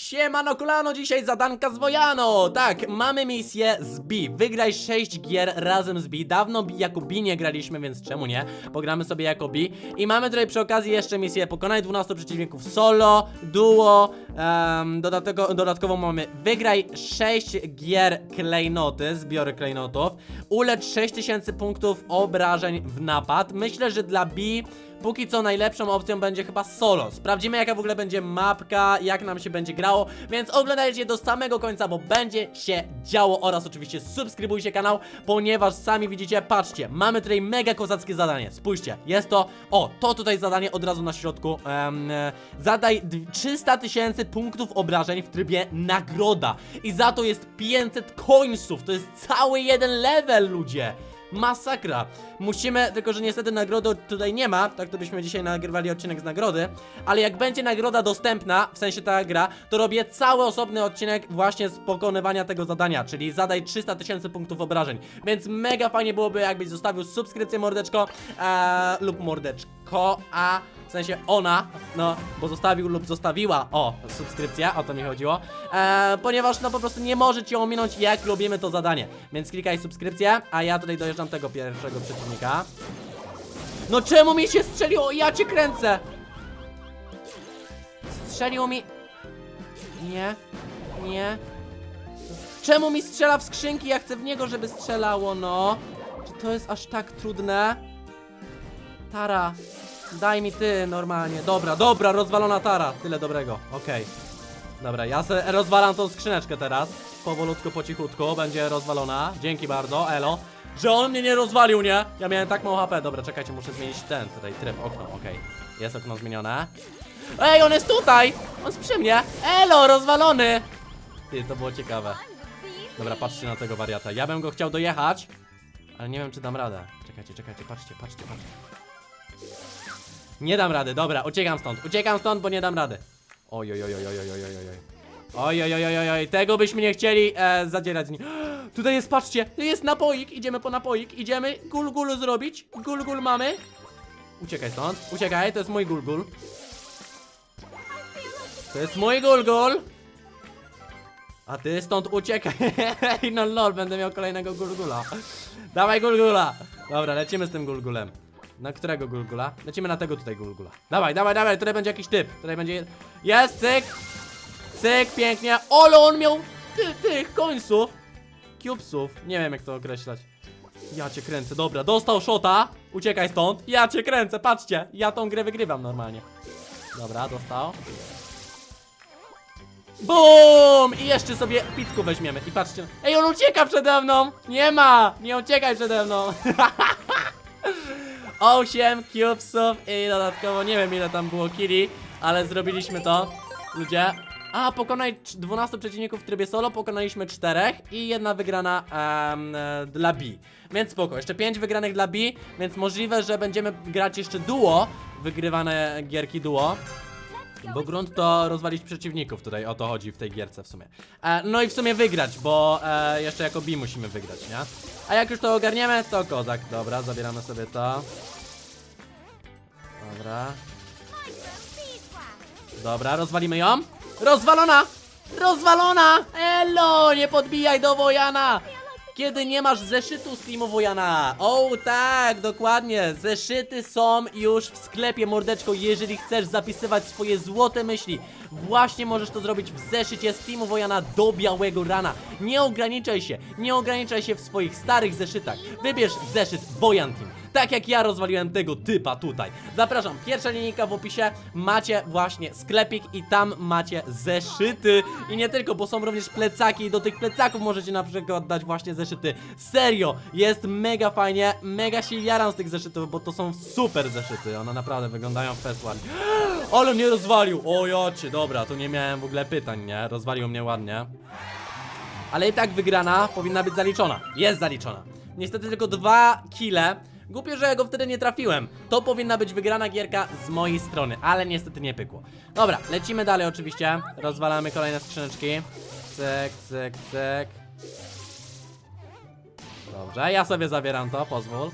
Siemano kolano, dzisiaj zadanka z Wojano. Tak, mamy misję z B. Wygraj 6 gier razem z B. Dawno B jako B nie graliśmy, więc czemu nie? Pogramy sobie jako B. I mamy tutaj przy okazji jeszcze misję Pokonaj 12 przeciwników solo, duo. Um, dodatkowo, dodatkowo mamy Wygraj 6 gier klejnoty Zbiory klejnotów. Ulecz 6000 punktów obrażeń w napad. Myślę, że dla B Póki co najlepszą opcją będzie chyba solo. Sprawdzimy jaka w ogóle będzie mapka, jak nam się będzie grało, więc oglądajcie do samego końca, bo będzie się działo oraz oczywiście subskrybujcie kanał, ponieważ sami widzicie, patrzcie, mamy tutaj mega kozackie zadanie. Spójrzcie, jest to, o, to tutaj zadanie od razu na środku. em, e, zadaj d- 300 tysięcy punktów obrażeń w trybie nagroda i za to jest 500 końców, to jest cały jeden level, ludzie. Masakra. Musimy, tylko że niestety nagrody tutaj nie ma, tak to byśmy dzisiaj nagrywali odcinek z nagrody, ale jak będzie nagroda dostępna, w sensie ta gra, to robię cały osobny odcinek właśnie z pokonywania tego zadania, czyli zadaj 300 tysięcy punktów obrażeń, więc mega fajnie byłoby jakbyś zostawił subskrypcję mordeczko e, lub mordeczko, a w sensie ona, no, bo zostawił lub zostawiła, o, subskrypcję, o to mi chodziło, e, ponieważ no po prostu nie może cię ominąć jak robimy to zadanie, więc klikaj subskrypcję, a ja tutaj dojeżdżam tego pierwszego przeciwnika. No czemu mi się strzeliło? Ja cię kręcę! Strzeliło mi... Nie, nie. Czemu mi strzela w skrzynki? Ja chcę w niego, żeby strzelało, no. Czy to jest aż tak trudne? Tara, daj mi ty normalnie. Dobra, dobra, rozwalona tara. Tyle dobrego, okej. Dobra, ja se rozwalam tą skrzyneczkę teraz. Powolutku, po cichutku, będzie rozwalona. Dzięki bardzo, elo. Że on mnie nie rozwalił, nie? Ja miałem tak mało HP. Dobra, czekajcie, muszę zmienić ten tutaj tryb, okno, okej. Jest okno zmienione. Ej, on jest tutaj! On jest przy mnie! Elo, rozwalony! Ty, to było ciekawe. Dobra, patrzcie na tego wariata. Ja bym go chciał dojechać, ale nie wiem, czy dam radę. Czekajcie, czekajcie, patrzcie, patrzcie, patrzcie. Nie dam rady, dobra, uciekam stąd, uciekam stąd, bo nie dam rady Oj, oj, oj, oj, oj, oj, oj, oj Oj, oj, oj, oj, oj, tego byśmy nie chcieli e, zadzierać z nim Tutaj jest, patrzcie, jest napoik, idziemy po napoik, idziemy gul gul zrobić, gul gul mamy Uciekaj stąd, uciekaj, to jest mój gul gul To jest mój gul gul a ty stąd uciekaj No lol, będę miał kolejnego gulgula Dawaj gulgula Dobra, lecimy z tym gulgulem na którego gulgula? Lecimy na tego tutaj gulgula. Dawaj, dawaj, dawaj, tutaj będzie jakiś typ. Tutaj będzie... Jest, cyk. Cyk, pięknie. Ole, on miał ty, tych końców. Cubesów. Nie wiem jak to określać. Ja cię kręcę, dobra, dostał shota. Uciekaj stąd. Ja cię kręcę, patrzcie. Ja tą grę wygrywam normalnie. Dobra, dostał. BUM! I jeszcze sobie pitku weźmiemy. I patrzcie. Ej, on ucieka przede mną! Nie ma! Nie uciekaj przede mną! 8 cubesów i dodatkowo nie wiem ile tam było killi, ale zrobiliśmy to. Ludzie. A, pokonaj cz- 12 przeciwników w trybie solo, pokonaliśmy 4 i jedna wygrana e, dla B. Więc spoko, jeszcze 5 wygranych dla B, więc możliwe, że będziemy grać jeszcze duo, wygrywane gierki duo. Bo grunt to rozwalić przeciwników, tutaj o to chodzi w tej gierce w sumie. E, no i w sumie wygrać, bo e, jeszcze jako B musimy wygrać, nie? A jak już to ogarniemy, to kozak. Dobra, zabieramy sobie to. Dobra. Dobra, rozwalimy ją. Rozwalona! Rozwalona! Elo, nie podbijaj do Wojana! Kiedy nie masz zeszytu Wojana. O tak, dokładnie. Zeszyty są już w sklepie, mordeczko. Jeżeli chcesz zapisywać swoje złote myśli, właśnie możesz to zrobić w zeszycie Wojana do białego rana. Nie ograniczaj się, nie ograniczaj się w swoich starych zeszytach. Wybierz zeszyt Wojan Team. Tak jak ja rozwaliłem tego typa tutaj. Zapraszam, pierwsza linijka w opisie. Macie właśnie sklepik i tam macie zeszyty. I nie tylko, bo są również plecaki i do tych plecaków możecie na przykład dać właśnie zeszyty. Serio, jest mega fajnie, mega się jaram z tych zeszytów, bo to są super zeszyty. One naprawdę wyglądają fest ładnie. Ale mnie rozwalił! O jocie, dobra, tu nie miałem w ogóle pytań, nie? Rozwalił mnie ładnie. Ale i tak wygrana powinna być zaliczona. Jest zaliczona. Niestety tylko dwa kile. Głupio, że ja go wtedy nie trafiłem. To powinna być wygrana gierka z mojej strony, ale niestety nie pykło. Dobra, lecimy dalej oczywiście. Rozwalamy kolejne skrzyneczki. Cyk, cyk, cyk. Dobrze, ja sobie zabieram to, pozwól.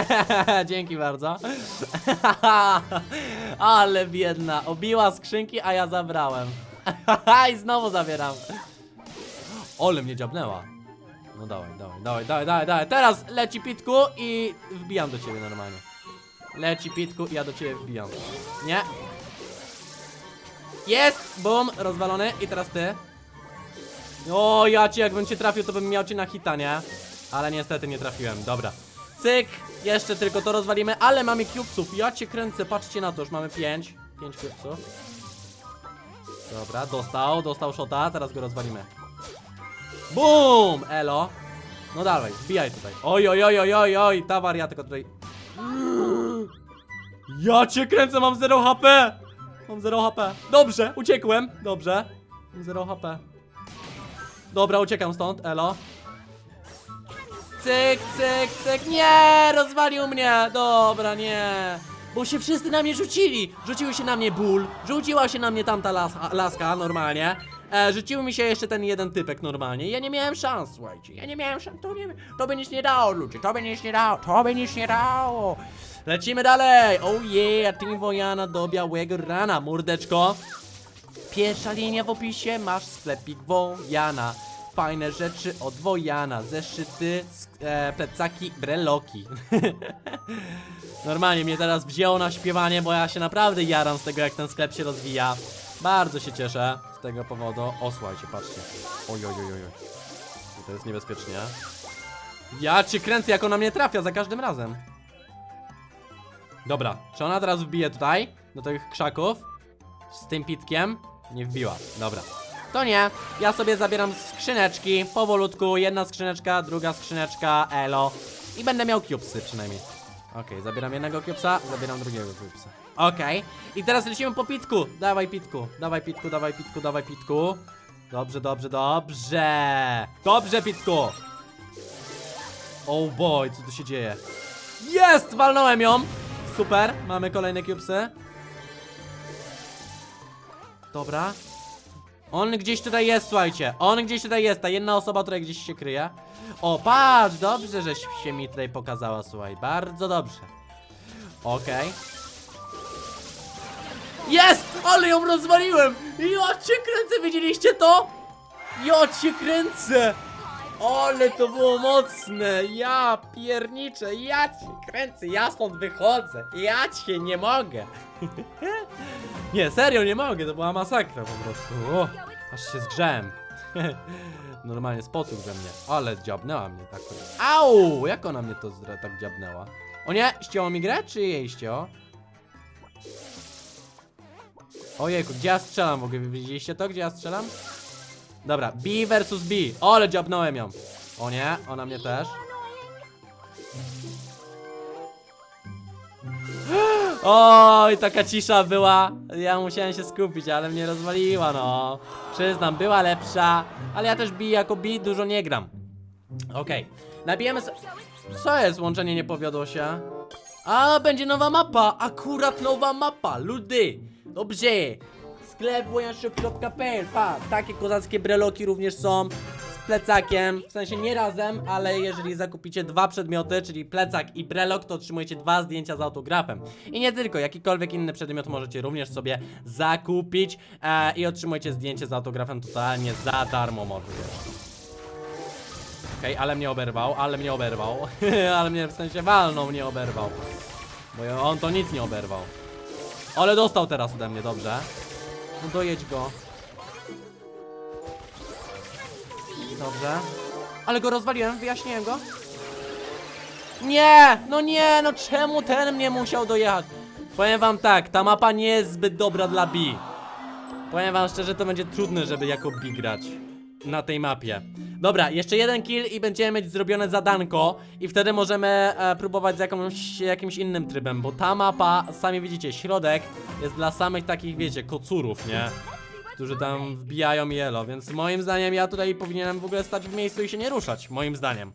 Dzięki bardzo. Ale biedna, obiła skrzynki, a ja zabrałem. I znowu zabieram. Ole mnie dziabnęła. No dawaj, dawaj, dawaj, dawaj, dawaj, dawaj. Teraz leci pitku i wbijam do ciebie normalnie. Leci pitku i ja do ciebie wbijam. Nie. Jest! Bum! Rozwalony. I teraz ty. O, ja cię, jakbym cię trafił, to bym miał cię na hita, nie? Ale niestety nie trafiłem. Dobra. Cyk! Jeszcze tylko to rozwalimy, ale mamy cubesów. Ja cię kręcę, patrzcie na to, już mamy 5. 5 cubesów. Dobra, dostał, dostał shota, teraz go rozwalimy. BUM! Elo. No dawaj, wbijaj tutaj. Oj, oj, oj, oj, oj, oj, ta wariatka tutaj. Ja cię kręcę, mam 0 HP! Mam 0 HP. Dobrze, uciekłem. Dobrze. Mam 0 HP. Dobra, uciekam stąd, elo. Cyk, cyk, cyk. Nie, rozwalił mnie. Dobra, nie. Bo się wszyscy na mnie rzucili. Rzuciły się na mnie ból. Rzuciła się na mnie tamta laska, laska normalnie. E, rzucił mi się jeszcze ten jeden typek normalnie. Ja nie miałem szans, słuchajcie. Ja nie miałem szans. To, nie, to by nic nie dało, ludzie. To by nic nie dało. To by nic nie dało. Lecimy dalej. Oh yeah, Team Wojana do białego rana. Mordeczko. Pierwsza linia w opisie, masz sklepik Wojana. Fajne rzeczy od Wojana, zeszyty, e, plecaki, breloki. Normalnie mnie teraz wzięło na śpiewanie, bo ja się naprawdę jaram z tego, jak ten sklep się rozwija. Bardzo się cieszę z tego powodu. O, słuchajcie, patrzcie. Oj, oj, oj, oj. To jest niebezpiecznie. Ja cię kręcę, jak ona mnie trafia za każdym razem. Dobra, czy ona teraz wbije tutaj, do tych krzaków? Z tym pitkiem? Nie wbiła, dobra. To nie, ja sobie zabieram skrzyneczki, powolutku, jedna skrzyneczka, druga skrzyneczka, elo. I będę miał cubesy przynajmniej. Okej, zabieram jednego cubesa, zabieram drugiego cubesa. Okej, i teraz lecimy po pitku. Dawaj pitku, dawaj pitku, dawaj pitku, dawaj pitku. Dobrze, dobrze, dobrze. Dobrze, pitku. Oh boy, co tu się dzieje? Jest! Walnąłem ją! Super, mamy kolejne cubesy. Dobra. On gdzieś tutaj jest, słuchajcie. On gdzieś tutaj jest, ta jedna osoba, która gdzieś się kryje. O, patrz, dobrze, żeś się mi tutaj pokazała, słuchaj. Bardzo dobrze. Okej. Jest! Ale ją rozwaliłem! Ja cię kręcę, widzieliście to? Ja cię kręcę! Ale to było mocne! Ja pierniczę, ja cię kręcę, ja stąd wychodzę! Ja cię nie mogę! nie, serio nie mogę, to była masakra po prostu. O, aż się zgrzałem. Normalnie spoców ze mnie. Ale dziabnęła mnie tak. Au! Jak ona mnie to tak dziabnęła? O nie, ścięło mi grę, czy jej ścięło? Ojejku, gdzie ja strzelam w ogóle? Widzieliście to, gdzie ja strzelam? Dobra, B versus B. O, ale dziabnąłem ją. O nie, ona mnie też. Oj, taka cisza była. Ja musiałem się skupić, ale mnie rozwaliła, no. Przyznam, była lepsza, ale ja też B jako B dużo nie gram. Okej, nabijemy so... Co jest? Łączenie nie powiodło się. A, będzie nowa mapa! Akurat nowa mapa! Ludy! Dobrze! Sklep wojanshop.pl Pa, takie kozackie breloki również są z plecakiem, w sensie nie razem, ale jeżeli zakupicie dwa przedmioty, czyli plecak i brelok, to otrzymujecie dwa zdjęcia z autografem. I nie tylko, jakikolwiek inny przedmiot możecie również sobie zakupić e, i otrzymujecie zdjęcie z autografem totalnie za darmo może jeszcze. Okej, ale mnie oberwał, ale mnie oberwał. ale mnie w sensie walnął, mnie oberwał. Bo on to nic nie oberwał. Ale dostał teraz ode mnie, dobrze. No dojedź go. Dobrze. Ale go rozwaliłem, wyjaśniłem go. Nie! No nie, no czemu ten mnie musiał dojechać? Powiem wam tak, ta mapa nie jest zbyt dobra dla B. Powiem wam szczerze, to będzie trudne, żeby jako B grać na tej mapie. Dobra, jeszcze jeden kill i będziemy mieć zrobione zadanko i wtedy możemy e, próbować z jakąś, jakimś innym trybem, bo ta mapa, sami widzicie, środek jest dla samych takich, wiecie, kocurów, nie? Którzy tam wbijają jelo, więc moim zdaniem ja tutaj powinienem w ogóle stać w miejscu i się nie ruszać, moim zdaniem.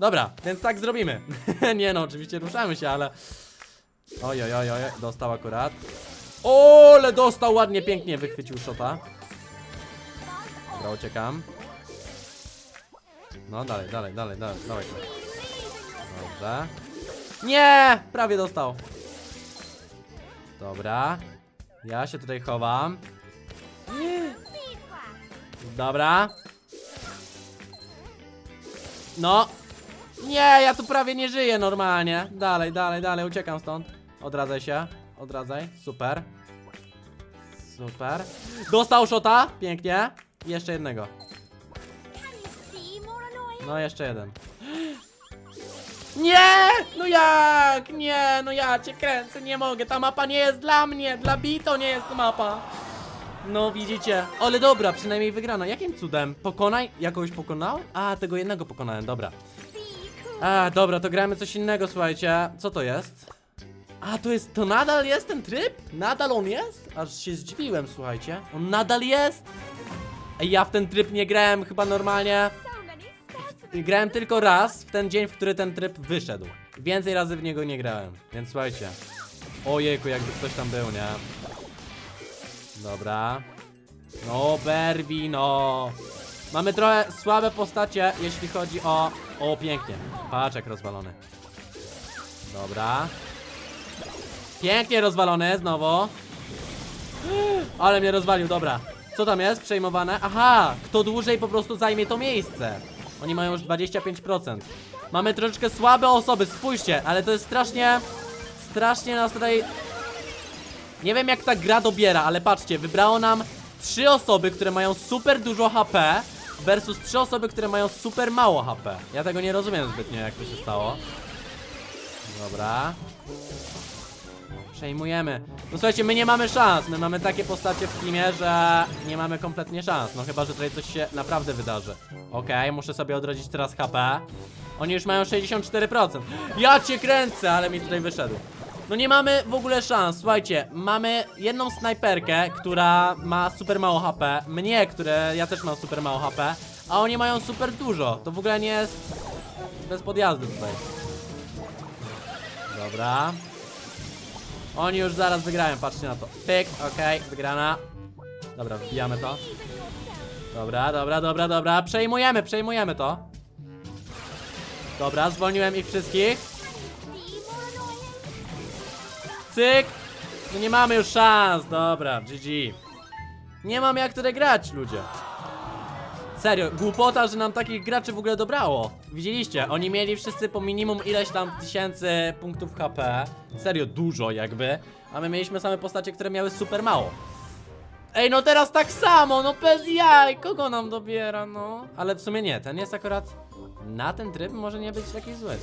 Dobra, więc tak zrobimy. nie no, oczywiście ruszamy się, ale... Oj, oj, oj, oj, dostał akurat. O, ale dostał ładnie, pięknie wychwycił shota. Dobra, uciekam. No, dalej, dalej, dalej, dalej, dawaj. Dobrze. Nie! Prawie dostał. Dobra. Ja się tutaj chowam. Dobra. No. Nie, ja tu prawie nie żyję normalnie. Dalej, dalej, dalej, uciekam stąd. Odradzaj się. Odradzaj. Super. Super. Dostał shota. Pięknie. Jeszcze jednego. No, jeszcze jeden. Nie! No jak? Nie, no ja cię kręcę, nie mogę. Ta mapa nie jest dla mnie. Dla B to nie jest mapa. No widzicie, ale dobra, przynajmniej wygrana. Jakim cudem? Pokonaj? Jakoś pokonałem? A, tego jednego pokonałem, dobra. A, dobra, to gramy coś innego, słuchajcie. Co to jest? A, to jest, to nadal jest ten tryb? Nadal on jest? Aż się zdziwiłem, słuchajcie. On nadal jest? Ej, ja w ten tryb nie grałem chyba normalnie. Grałem tylko raz w ten dzień, w który ten tryb wyszedł. Więcej razy w niego nie grałem, więc słuchajcie. Ojejku, jakby ktoś tam był, nie? Dobra. No, Berwi, no. Mamy trochę słabe postacie, jeśli chodzi o... O, pięknie. Patrz jak rozwalony. Dobra. Pięknie rozwalony, znowu. Ale mnie rozwalił, dobra. Co tam jest? Przejmowane? Aha! Kto dłużej po prostu zajmie to miejsce. Oni mają już 25%. Mamy troszeczkę słabe osoby, spójrzcie, ale to jest strasznie... Strasznie nas tutaj nie wiem jak ta gra dobiera, ale patrzcie, wybrało nam trzy osoby, które mają super dużo HP versus trzy osoby, które mają super mało HP. Ja tego nie rozumiem zbytnio, jak to się stało. Dobra. Przejmujemy. No słuchajcie, my nie mamy szans. My mamy takie postacie w teamie, że nie mamy kompletnie szans. No chyba, że tutaj coś się naprawdę wydarzy. Okej, muszę sobie odrodzić teraz HP. Oni już mają 64%. Ja cię kręcę, ale mi tutaj wyszedł. No nie mamy w ogóle szans, słuchajcie, mamy jedną snajperkę, która ma super mało HP, mnie, które ja też mam super mało HP, a oni mają super dużo, to w ogóle nie jest bez podjazdu tutaj. Dobra. Oni już zaraz wygrają, patrzcie na to. Pyk, okej, wygrana. Dobra, wbijamy to. Dobra, dobra, dobra, dobra, przejmujemy, przejmujemy to. Dobra, zwolniłem ich wszystkich. Cyk! No nie mamy już szans, dobra, GG. Nie mam jak tutaj grać, ludzie. Serio, głupota, że nam takich graczy w ogóle dobrało. Widzieliście, oni mieli wszyscy po minimum ileś tam tysięcy punktów HP. Serio, dużo jakby. A my mieliśmy same postacie, które miały super mało. Ej, no teraz tak samo, no bez jaj, kogo nam dobiera, no? Ale w sumie nie, ten jest akurat na ten tryb może nie być jakiś zły.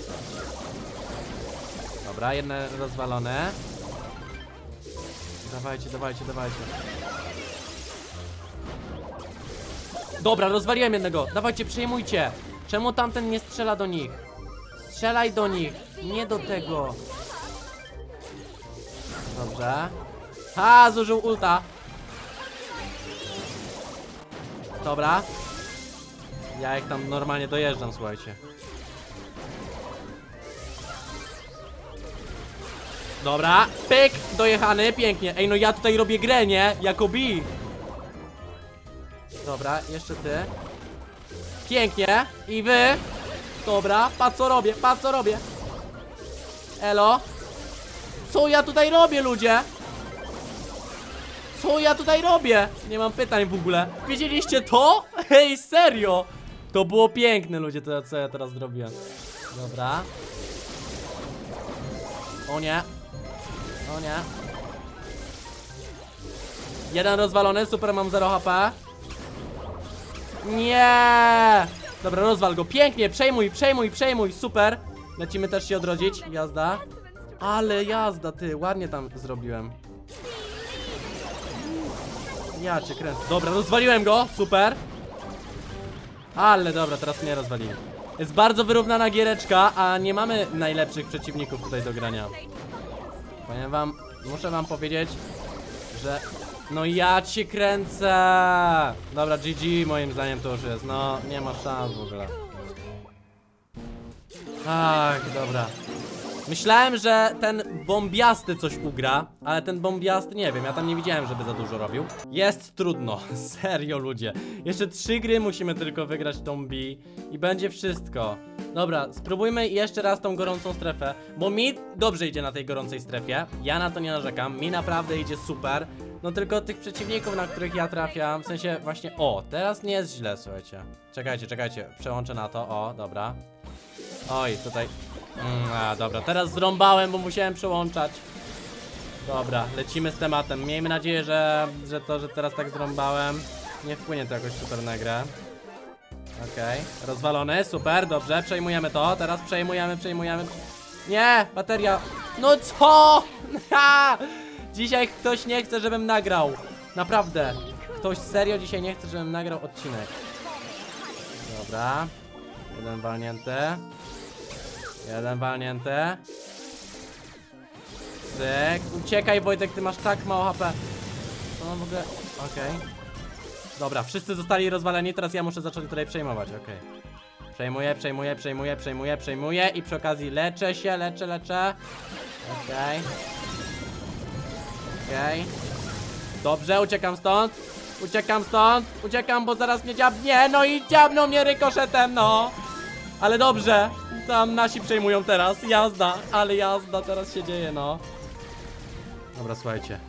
Dobra, jedne rozwalone. Dawajcie, dawajcie, dawajcie. Dobra, rozwaliłem jednego. Dawajcie, przejmujcie. Czemu tamten nie strzela do nich? Strzelaj do nich, nie do tego. Dobrze. Ha, zużył ulta. Dobra. Ja ich tam normalnie dojeżdżam, słuchajcie. Dobra, pyk, dojechany, pięknie. Ej, no ja tutaj robię grę, nie? Jako B. Dobra, jeszcze ty. Pięknie. I wy. Dobra, patrz co robię, patrz co robię. Elo. Co ja tutaj robię, ludzie? Co ja tutaj robię? Nie mam pytań w ogóle. Widzieliście to? Hej, serio? To było piękne, ludzie, to co ja teraz zrobiłem. Dobra. O nie. O nie. Jeden rozwalony, super, mam 0 HP. Nie! Dobra, rozwal go. Pięknie, przejmuj, przejmuj, przejmuj, super. Lecimy też się odrodzić. Jazda. Ale jazda, ty, ładnie tam zrobiłem. Ja cię kręcę. Dobra, rozwaliłem go, super. Ale dobra, teraz mnie rozwaliłem. Jest bardzo wyrównana giereczka, a nie mamy najlepszych przeciwników tutaj do grania. Powiem wam, muszę wam powiedzieć, że... No ja cię kręcę! Dobra, GG moim zdaniem to już jest, no nie ma szans w ogóle. Ach, dobra. Myślałem, że ten bombiasty coś ugra, ale ten bombiasty nie wiem, ja tam nie widziałem, żeby za dużo robił. Jest trudno, serio ludzie. Jeszcze trzy gry musimy tylko wygrać tą B i będzie wszystko. Dobra, spróbujmy jeszcze raz tą gorącą strefę, bo mi dobrze idzie na tej gorącej strefie. Ja na to nie narzekam, mi naprawdę idzie super. No tylko tych przeciwników, na których ja trafiam, w sensie właśnie, o, teraz nie jest źle, słuchajcie. Czekajcie, czekajcie, przełączę na to, o, dobra. Oj, tutaj, mm, a, dobra, teraz zrąbałem, bo musiałem przełączać. Dobra, lecimy z tematem. Miejmy nadzieję, że, że to, że teraz tak zrąbałem, nie wpłynie to jakoś super na grę. Okej, rozwalony, super, dobrze, przejmujemy to, teraz przejmujemy, przejmujemy. Nie, bateria. No co? Ha! Dzisiaj ktoś nie chce, żebym nagrał. Naprawdę. Ktoś serio dzisiaj nie chce, żebym nagrał odcinek. Dobra. Jeden walnięty. Jeden walnięty. Cyk. Uciekaj Wojtek, ty masz tak mało HP. Co mam w ogóle? Okej. Dobra, wszyscy zostali rozwaleni, teraz ja muszę zacząć tutaj przejmować, okej. Przejmuję, przejmuję, przejmuję, przejmuję, przejmuję i przy okazji leczę się, leczę, leczę. Okej. Okej. Dobrze, uciekam stąd. Uciekam stąd. Uciekam, bo zaraz mnie dziabnie. No i dziabną mnie rykoszetem, no. Ale dobrze. Tam nasi przejmują teraz. Jazda, ale jazda teraz się dzieje, no. Dobra, słuchajcie.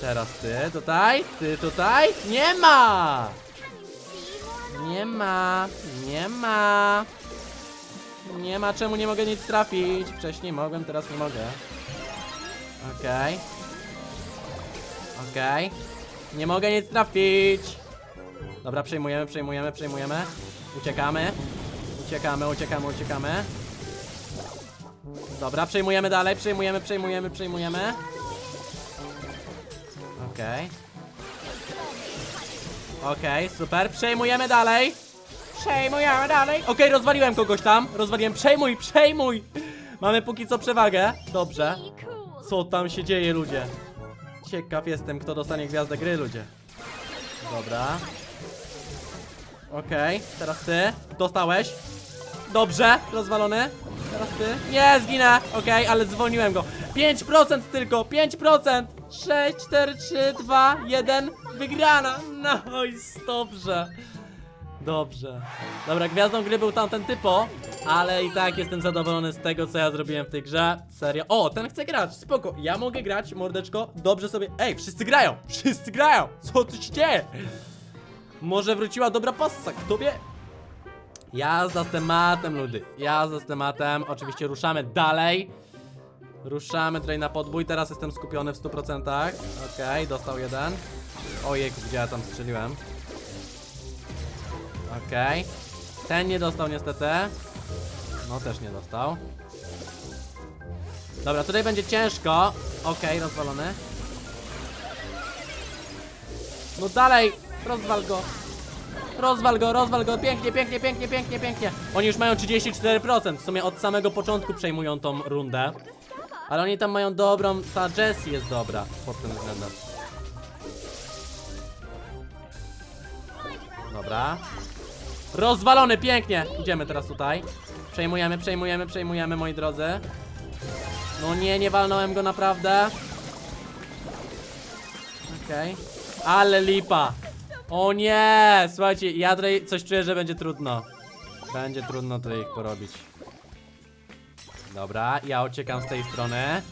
Teraz ty tutaj, ty tutaj. Nie ma! Nie ma, nie ma. Nie ma, czemu nie mogę nic trafić? Wcześniej mogłem, teraz nie mogę. Okej. Okej. Nie mogę nic trafić. Dobra, przejmujemy, przejmujemy, przejmujemy. Uciekamy. Uciekamy, uciekamy, uciekamy. Dobra, przejmujemy dalej, przejmujemy, przejmujemy, przejmujemy. Okej. Okej, super. Przejmujemy dalej. Przejmujemy dalej. Okej, rozwaliłem kogoś tam. Rozwaliłem. Przejmuj, przejmuj. Mamy póki co przewagę. Dobrze. Co tam się dzieje, ludzie? Ciekaw jestem, kto dostanie gwiazdę gry, ludzie. Dobra. Okej, teraz ty. Dostałeś. Dobrze, rozwalony. Teraz ty. Nie, zginę. Okej, ale zwolniłem go. 5% tylko, 5%. 6, 4, 3, 2, 1. Wygrana. No i dobrze. Dobrze. Dobra, gwiazdą gry był tamten typo, ale i tak jestem zadowolony z tego, co ja zrobiłem w tej grze. Serio. O, ten chce grać, spoko. Ja mogę grać, mordeczko. Dobrze sobie. Ej, wszyscy grają! Wszyscy grają! Co tu się dzieje? Może wróciła dobra passa, kto wie? Jazda z tematem, ludy. Jazda z tematem. Oczywiście ruszamy dalej. Ruszamy tutaj na podbój. Teraz jestem skupiony w 100%. Okej, dostał jeden. Ojej, gdzie ja tam strzeliłem? Okej. Ten nie dostał niestety. No też nie dostał. Dobra, tutaj będzie ciężko. Okej, rozwalony. No dalej, rozwal go. Rozwal go, rozwal go, pięknie, pięknie, pięknie, pięknie, pięknie. Oni już mają 34%, w sumie od samego początku przejmują tą rundę. Ale oni tam mają dobrą, ta Jessie jest dobra pod tym względem. Dobra. Rozwalony, pięknie. Idziemy teraz tutaj. Przejmujemy, przejmujemy, przejmujemy, moi drodzy. No nie, nie walnąłem go naprawdę. Okej. Ale lipa. O nie! Słuchajcie, ja tutaj coś czuję, że będzie trudno. Będzie trudno tutaj ich porobić. Dobra, ja uciekam z tej strony.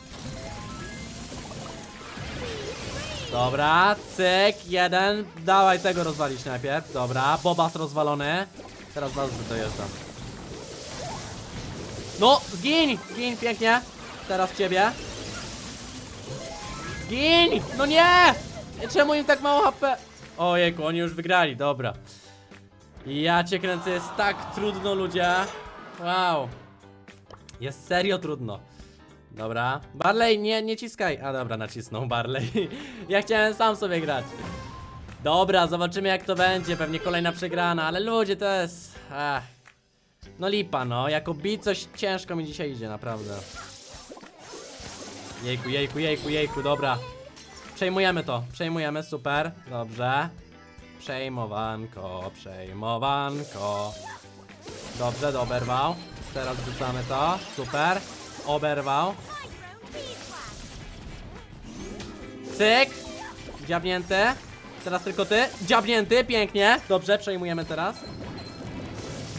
Dobra, cyk, jeden. Dawaj tego rozwalić najpierw. Dobra, Bobas rozwalony. Teraz was dojeżdżam. No, zgiń! Zgiń, pięknie. Teraz ciebie. Zgiń! No nie! Czemu im tak mało HP? Ojejku, oni już wygrali, dobra. Ja cię kręcę, jest tak trudno, ludzie. Wow. Jest serio trudno. Dobra. Barley, nie, nie ciskaj. A dobra, nacisnął Barley. ja chciałem sam sobie grać. Dobra, zobaczymy jak to będzie. Pewnie kolejna przegrana, ale ludzie to jest. No lipa, no. Jako bi coś ciężko mi dzisiaj idzie, naprawdę. Jejku, jejku, jejku, jejku, dobra. Przejmujemy to, przejmujemy, super, dobrze. Przejmowanko, przejmowanko. Dobrze, do oberwał. Teraz wrzucamy to, super. Oberwał. Cyk. Dziabnięty. Teraz tylko ty. Dziabnięty, pięknie. Dobrze, przejmujemy teraz.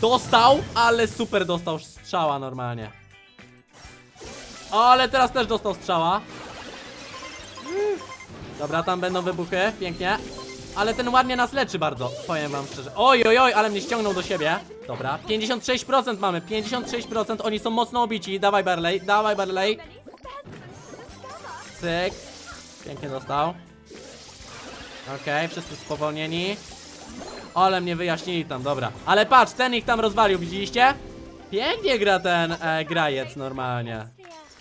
Dostał, ale super dostał strzała normalnie. Ale teraz też dostał strzała. Dobra, tam będą wybuchy, pięknie. Ale ten ładnie nas leczy bardzo, powiem wam szczerze. Oj, oj, oj, ale mnie ściągnął do siebie. Dobra, 56% mamy, 56%, oni są mocno obici. Dawaj Barley, dawaj Barley. Cyk. Pięknie dostał. Okej, wszyscy spowolnieni. Ale mnie wyjaśnili tam, dobra. Ale patrz, ten ich tam rozwalił, widzieliście? Pięknie gra ten e, grajec normalnie.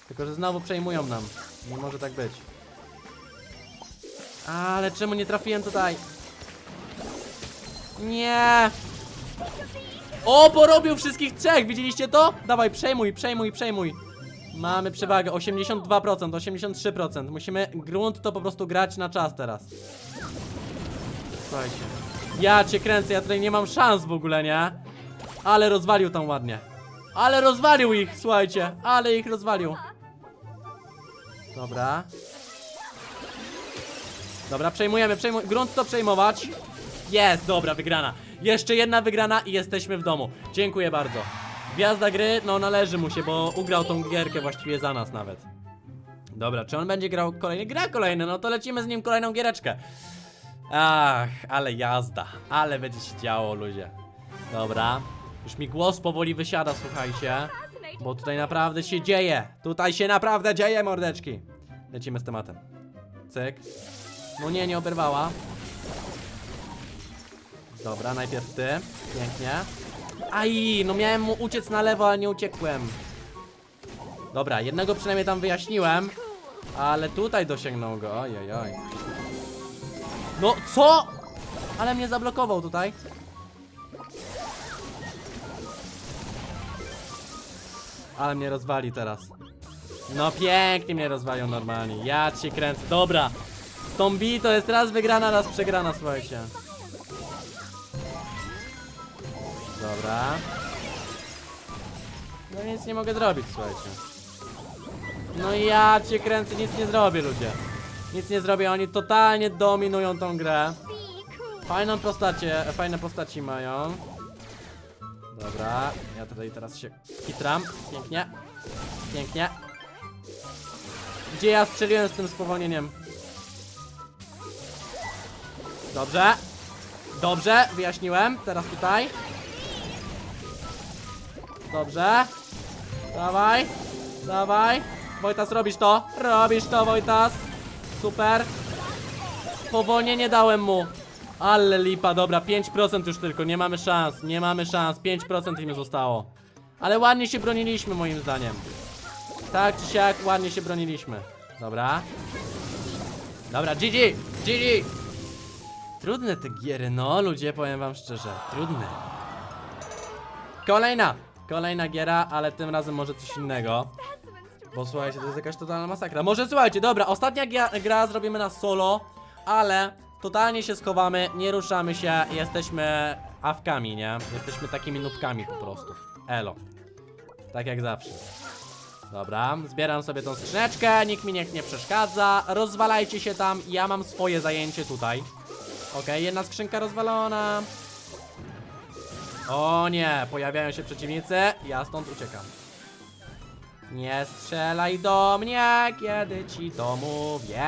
Tylko, że znowu przejmują nam. Nie może tak być. Ale czemu nie trafiłem tutaj? Nie! O, porobił wszystkich trzech, widzieliście to? Dawaj, przejmuj, przejmuj, przejmuj. Mamy przewagę, 82%, 83%. Musimy grunt to po prostu grać na czas teraz. Słuchajcie. Ja cię kręcę, ja tutaj nie mam szans w ogóle, nie? Ale rozwalił tam ładnie. Ale rozwalił ich, słuchajcie. Ale ich rozwalił. Dobra. Dobra, przejmujemy, przejmuj... Grunt to przejmować. Jest, dobra, wygrana. Jeszcze jedna wygrana i jesteśmy w domu. Dziękuję bardzo. Gwiazda gry, no należy mu się, bo ugrał tą gierkę właściwie za nas nawet. Dobra, czy on będzie grał kolejny? Gra kolejny, no to lecimy z nim kolejną giereczkę. Ach, ale jazda. Ale będzie się działo, ludzie. Dobra. Już mi głos powoli wysiada, słuchajcie. Bo tutaj naprawdę się dzieje. Tutaj się naprawdę dzieje, mordeczki. Lecimy z tematem. Cyk. No nie, nie oberwała. Dobra, najpierw ty. Pięknie. Aj, no miałem mu uciec na lewo, ale nie uciekłem. Dobra, jednego przynajmniej tam wyjaśniłem. Ale tutaj dosięgnął go. Oj, oj, oj. No, co? Ale mnie zablokował tutaj. Ale mnie rozwali teraz. No pięknie mnie rozwalił normalnie. Ja cię kręcę. Dobra. Z tą B to jest raz wygrana, raz przegrana, słuchajcie. Dobra. No nic nie mogę zrobić, słuchajcie. No ja cię kręcę, nic nie zrobię, ludzie. Nic nie zrobię, oni totalnie dominują tą grę. Fajną postacie, fajne postaci mają. Dobra, ja tutaj teraz się kitram. Pięknie. Pięknie. Gdzie ja strzeliłem z tym spowolnieniem? Dobrze. Dobrze, wyjaśniłem. Teraz tutaj. Dobrze. Dawaj. Dawaj. Wojtas, robisz to. Robisz to, Wojtas. Super. Spowolnienie dałem mu. Ale lipa, dobra, 5% już tylko, nie mamy szans, nie mamy szans, 5% im zostało. Ale ładnie się broniliśmy moim zdaniem. Tak czy siak, ładnie się broniliśmy. Dobra. Dobra, GG, GG. Trudne te giery, no ludzie, powiem wam szczerze, trudne. Kolejna, kolejna giera, ale tym razem może coś innego. Bo słuchajcie, to jest jakaś totalna masakra. Może słuchajcie, dobra, ostatnia gra, zrobimy na solo, ale totalnie się schowamy, nie ruszamy się, jesteśmy awkami, nie? Jesteśmy takimi nubkami po prostu. Elo. Tak jak zawsze. Dobra, zbieram sobie tą skrzyneczkę, nikt mi niech nie przeszkadza, rozwalajcie się tam, ja mam swoje zajęcie tutaj. Okej, jedna skrzynka rozwalona. O nie, pojawiają się przeciwnicy, ja stąd uciekam. Nie strzelaj do mnie, kiedy ci to mówię.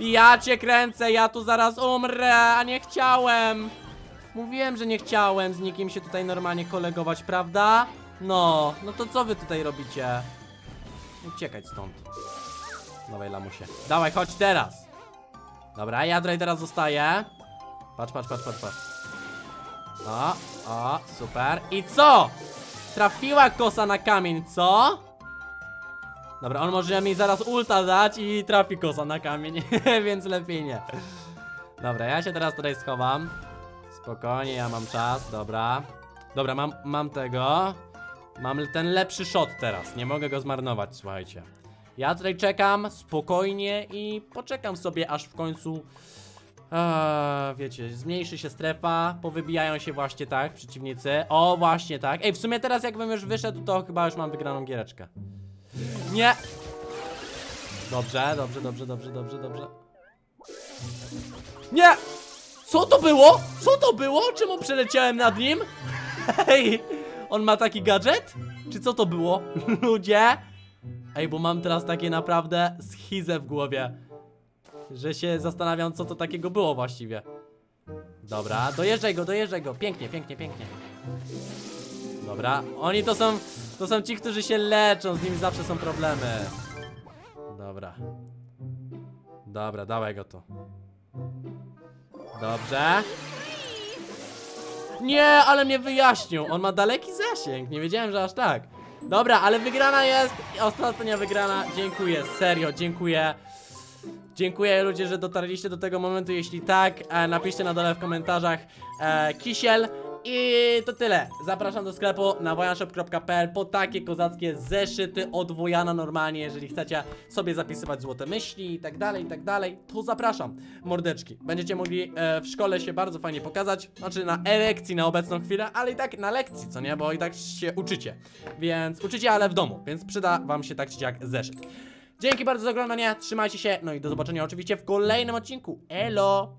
Ja cię kręcę, ja tu zaraz umrę, a nie chciałem. Mówiłem, że nie chciałem z nikim się tutaj normalnie kolegować, prawda? No, no to co wy tutaj robicie? Uciekać stąd. Dawaj, lamusie. Dawaj, chodź teraz. Dobra, ja tutaj teraz zostaję. Patrz, patrz, patrz, patrz, patrz. O, o, super. I co? Trafiła kosa na kamień, co? Dobra, on może mi zaraz ulta dać i trafi kosa na kamień, więc lepiej nie. Dobra, ja się teraz tutaj schowam. Spokojnie, ja mam czas, dobra. Dobra, mam, mam tego. Mam ten lepszy shot teraz, nie mogę go zmarnować, słuchajcie. Ja tutaj czekam spokojnie i poczekam sobie, aż w końcu... Eee, wiecie, zmniejszy się strefa, powybijają się właśnie tak przeciwnicy. O, właśnie tak. Ej, w sumie teraz jakbym już wyszedł, to chyba już mam wygraną giereczkę. Nie! Dobrze, dobrze, dobrze, dobrze, dobrze, dobrze. Nie! Co to było? Co to było? Czemu przeleciałem nad nim? Hej! On ma taki gadżet? Czy co to było? Ludzie? Ej, bo mam teraz takie naprawdę schizę w głowie. że się zastanawiam, co to takiego było właściwie. Dobra, dojeżdżaj go, dojeżdżaj go. Pięknie, pięknie, pięknie. Dobra, oni to są, to są ci, którzy się leczą, z nimi zawsze są problemy. Dobra. Dobra, dawaj go tu. Dobrze. Nie, ale mnie wyjaśnił. On ma daleki zasięg. Nie wiedziałem, że aż tak. Dobra, ale wygrana jest. Ostatnia wygrana. Dziękuję, serio, dziękuję. Dziękuję ludzie, że dotarliście do tego momentu. Jeśli tak, e, napiszcie na dole w komentarzach e, kisiel. I to tyle. Zapraszam do sklepu na wojanshop.pl po takie kozackie zeszyty od Wojana normalnie, jeżeli chcecie sobie zapisywać złote myśli i tak dalej, i tak dalej, to zapraszam. Mordeczki. Będziecie mogli e, w szkole się bardzo fajnie pokazać, znaczy na e-lekcji na obecną chwilę, ale i tak na lekcji, co nie, bo i tak się uczycie. Więc uczycie, ale w domu, więc przyda wam się tak czy jak zeszyt. Dzięki bardzo za oglądanie, trzymajcie się, no i do zobaczenia oczywiście w kolejnym odcinku. Elo!